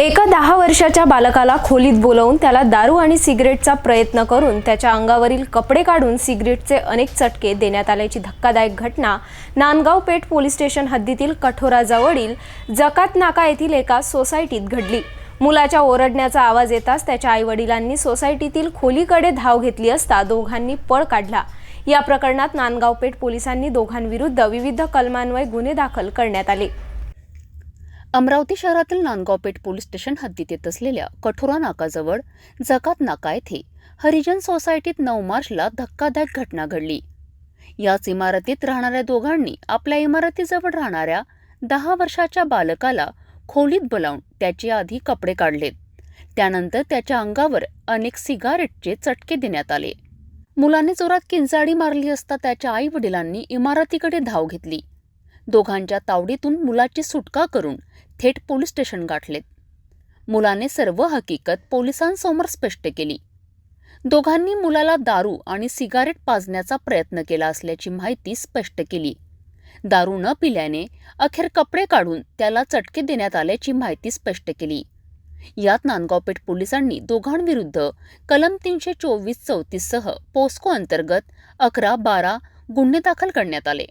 एका दहा वर्षाच्या बालकाला खोलीत बोलवून त्याला दारू आणि सिगरेटचा प्रयत्न करून त्याच्या अंगावरील कपडे काढून सिगरेटचे अनेक चटके देण्यात आल्याची धक्कादायक घटना नांदगाव पेठ पोलीस स्टेशन हद्दीतील कठोराजवळील जकात नाका येथील एका सोसायटीत घडली. मुलाच्या ओरडण्याचा आवाज येताच त्याच्या आईवडिलांनी सोसायटीतील खोलीकडे धाव घेतली असता दोघांनी पळ काढला. या प्रकरणात नांदगाव पेठ पोलिसांनी दोघांविरुद्ध विविध कलमान्वये गुन्हे दाखल करण्यात आले. अमरावती शहरातील नांदगावपेठ पोलीस स्टेशन हद्दीत येत असलेल्या कठोरा नाकाजवळ जकात नाका येथे हरिजन सोसायटीत नऊ मार्चला धक्कादायक घटना घडली. याच इमारतीत राहणाऱ्या दोघांनी आपल्या इमारतीजवळ राहणाऱ्या दहा वर्षाच्या बालकाला खोलीत बोलावून त्याचे आधी कपडे काढलेत त्यानंतर त्याच्या अंगावर अनेक सिगारेटचे चटके देण्यात आले. मुलाने जोरात किंचाळी मारली असता त्याच्या आई वडिलांनी इमारतीकडे धाव घेतली. दोघांच्या तावडीतून मुलाची सुटका करून थेट पोलीस स्टेशन गाठलेत. मुलाने सर्व हकीकत पोलिसांसमोर स्पष्ट केली. दोघांनी मुलाला दारू आणि सिगारेट पाजण्याचा प्रयत्न केला असल्याची माहिती स्पष्ट केली. दारू न पिल्याने अखेर कपडे काढून त्याला चटके देण्यात आल्याची माहिती स्पष्ट केली. यात नांदगावपेठ पोलिसांनी दोघांविरुद्ध कलम तीनशे चोवीस चौतीससह पोस्को अंतर्गत अकरा बारा गुन्हे दाखल करण्यात आले.